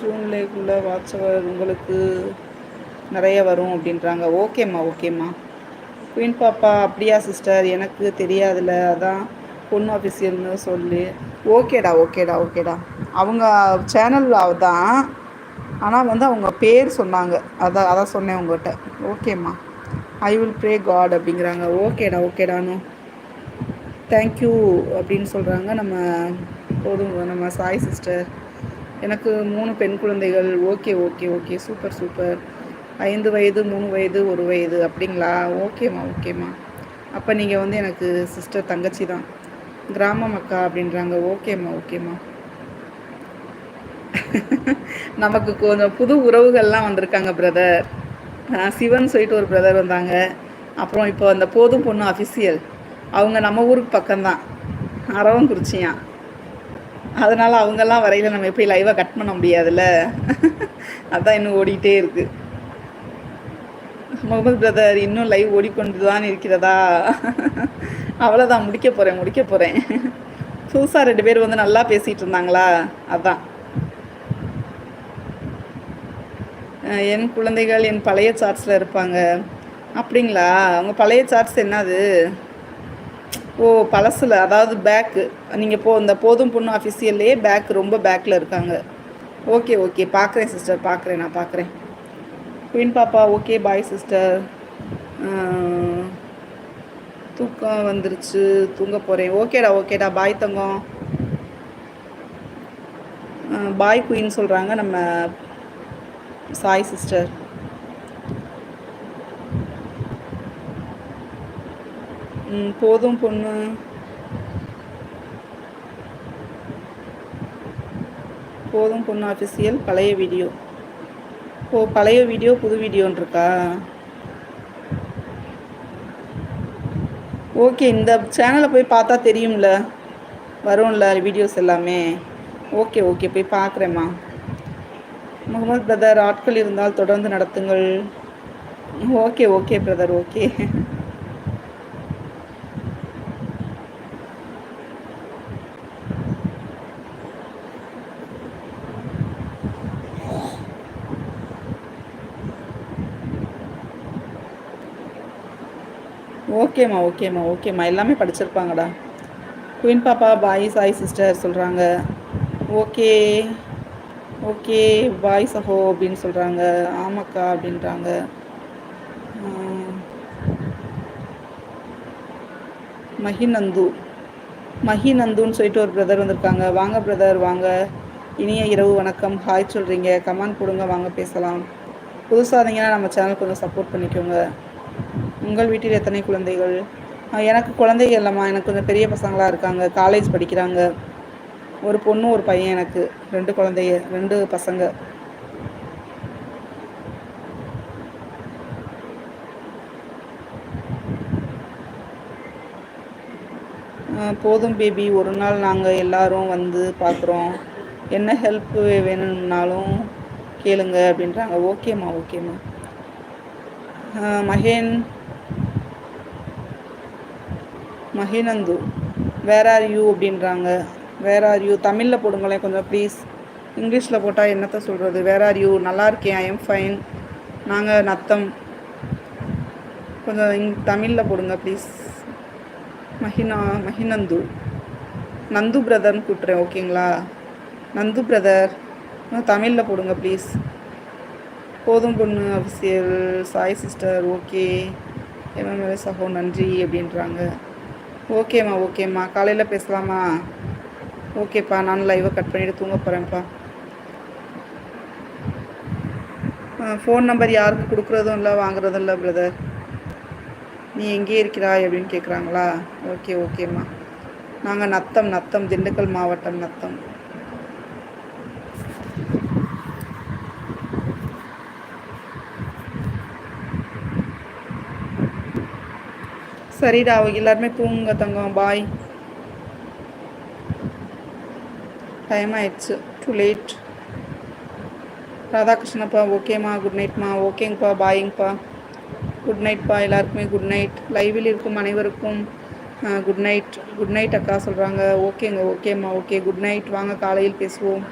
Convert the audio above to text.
ஜூன்லேக்குள்ளே வாட்சவர் உங்களுக்கு நிறைய வரும் அப்படின்றாங்க. ஓகேம்மா ஓகேம்மா. குயின் பாப்பா அப்படியா சிஸ்டர்? எனக்கு தெரியாதுல்ல அதான் பொண்ணு ஆஃபீஸியல்னு சொல்லி. ஓகேடா ஓகேடா ஓகேடா. அவங்க சேனல் தான் ஆனால் வந்து அவங்க பேர் சொன்னாங்க. அதான் அதான் சொன்னேன் உங்கள்கிட்ட ஓகேம்மா. ஐ வில் ப்ரே காட் அப்படிங்கிறாங்க. ஓகேடா ஓகேடானு. தேங்க்யூ அப்படின்னு சொல்கிறாங்க நம்ம போதும் நம்ம சாய் சிஸ்டர். எனக்கு மூணு பெண் குழந்தைகள். Okay okay okay. Super super. ஐந்து வயது மூணு வயது ஒரு வயது. அப்படிங்களா? ஓகேம்மா ஓகேம்மா அப்போ நீங்கள் வந்து எனக்கு சிஸ்டர் தங்கச்சி தான். கிராம மக்கா அப்படின்றாங்க. ஓகேம்மா ஓகேம்மா நமக்கு கொஞ்சம் புது உறவுகள்லாம் வந்திருக்காங்க பிரதர் சிவன் சொல்லிட்டு ஒரு பிரதர் வந்தாங்க. அப்புறம் இப்போ அந்த போதும் பொண்ணு அஃபிஷியல் அவங்க நம்ம ஊருக்கு பக்கம்தான். அரவங்குறிச்சியான் அதனால் அவங்கெல்லாம் வரையில் நம்ம எப்படி லைவாக கட் பண்ண முடியாதுல்ல? அதான் இன்னும் ஓடிக்கிட்டே இருக்குது முகமது பிரதர் இன்னும் லைவ் ஓடிக்கொண்டு தான் இருக்கிறதா? அவ்வளோதான் முடிக்க போகிறேன் முடிக்க போகிறேன் புதுசாக ரெண்டு பேர் வந்து நல்லா பேசிகிட்டு இருந்தாங்களா? அதான். என் குழந்தைகள் என் பழைய சார்ட்ஸில் இருப்பாங்க. அப்படிங்களா? அவங்க பழைய சார்ட்ஸ் என்னது? ஓ பழசில். அதாவது பேக்கு நீங்கள் போ இந்த போதும் பொண்ணு அஃபிஷியல்லையே பேக் ரொம்ப பேக்கில் இருக்காங்க. Okay okay. பார்க்குறேன் சிஸ்டர் பார்க்குறேன் நான் பார்க்குறேன் குயின் பாப்பா ஓகே பாய் சிஸ்டர் தூக்கம் வந்துருச்சு. தூங்க போகிறேன் ஓகேடா ஓகேடா பாய் தங்கம். பாய் குயின் சொல்கிறாங்க நம்ம சாய் சிஸ்டர் போதும் பொண்ணு. போதும் பொண்ணு ஆஃபிஷியல் பழைய வீடியோ. ஓ பழைய வீடியோ புது வீடியோன்னு இருக்கா ஓகே இந்த சேனலை போய் பார்த்தா தெரியும்ல. வரும்ல வீடியோஸ் எல்லாமே. ஓகே ஓகே போய் பார்க்குறேம்மா. முகமது பிரதர் ஆட்கள் இருந்தால் தொடர்ந்து நடத்துங்கள். Okay okay brother okay. ஓகேம்மா ஓகேம்மா ஓகேம்மா. எல்லாமே படிச்சிருப்பாங்கடா. குயின் பாப்பா பாய் சாய் சிஸ்டர் சொல்கிறாங்க ஓகே ஓகே பாய் சஹோ அப்படின்னு சொல்கிறாங்க ஆமாக்கா அப்படின்றாங்க. மஹிநந்து மஹிநந்துன்னு சொல்லிட்டு ஒரு பிரதர் வந்திருக்காங்க. வாங்க பிரதர் வாங்க. இனிய இரவு வணக்கம். ஹாய் சொல்கிறீங்க கமெண்ட் கொடுங்க வாங்க பேசலாம். புதுசாக இருந்தீங்கன்னா நம்ம சேனல் கொஞ்சம் சப்போர்ட் பண்ணிக்கோங்க. உங்கள் வீட்டில் எத்தனை குழந்தைகள்? எனக்கு குழந்தைகள் இல்லைம்மா. எனக்கு கொஞ்சம் பெரிய பசங்களாக இருக்காங்க. காலேஜ் படிக்கிறாங்க. ஒரு பொண்ணு ஒரு பையன் எனக்கு. ரெண்டு குழந்தைய ரெண்டு பசங்க. போதும் பேபி ஒரு நாள் நாங்கள் எல்லாரும் வந்து பார்க்குறோம். என்ன ஹெல்ப் வேணும்னாலும் கேளுங்க அப்படின்றாங்க. ஓகேம்மா ஓகேம்மா. மகேன் மஹினந்து வேர் ஆர் யூ அப்படின்றாங்க. வேர் ஆர் யூ தமிழில் போடுங்களேன் கொஞ்சம் ப்ளீஸ் இங்கிலீஷில் போட்டால் என்னத்தை சொல்கிறது வேர் ஆர் யூ நல்லா இருக்கேன் ஐ எம் ஃபைன் நாங்கள் நத்தம். கொஞ்சம் இங் தமிழில் போடுங்க ப்ளீஸ் மஹினா மஹினந்து நந்து பிரதர்னு கூப்பிட்றேன் ஓகேங்களா? நந்து பிரதர். தமிழில் போடுங்க ப்ளீஸ் போதும் பொண்ணு official Sai sister okay MMLA சகோ நன்றி அப்படின்றாங்க. ஓகேம்மா ஓகேம்மா காலையில் பேசலாமா? ஓகேப்பா நான் லைவை கட் பண்ணிவிட்டு தூங்க போகிறேன்ப்பா ஃபோன் நம்பர் யாருக்கு கொடுக்குறதும் இல்லை வாங்குறதும் இல்லை பிரதர் நீ எங்கே இருக்கிறாய் அப்படின்னு கேட்குறாங்களா ஓகே ஓகேம்மா நாங்கள் நத்தம் நத்தம் திண்டுக்கல் மாவட்டம் நத்தம். சரிடா எல்லாருமே தூங்குங்க தங்கம் பாய் டைம் ஆயிடுச்சு. டூ லேட் ராதாகிருஷ்ணப்பா ஓகேம்மா குட் நைட்மா ஓகேங்கப்பா பாயிங்கப்பா குட் நைட்ப்பா எல்லாருக்குமே குட் நைட் லைவில் இருக்கும் அனைவருக்கும் குட் நைட் குட் நைட் அக்கா சொல்கிறாங்க ஓகேங்க ஓகேம்மா ஓகே குட் நைட் வாங்க காலையில் பேசுவோம்.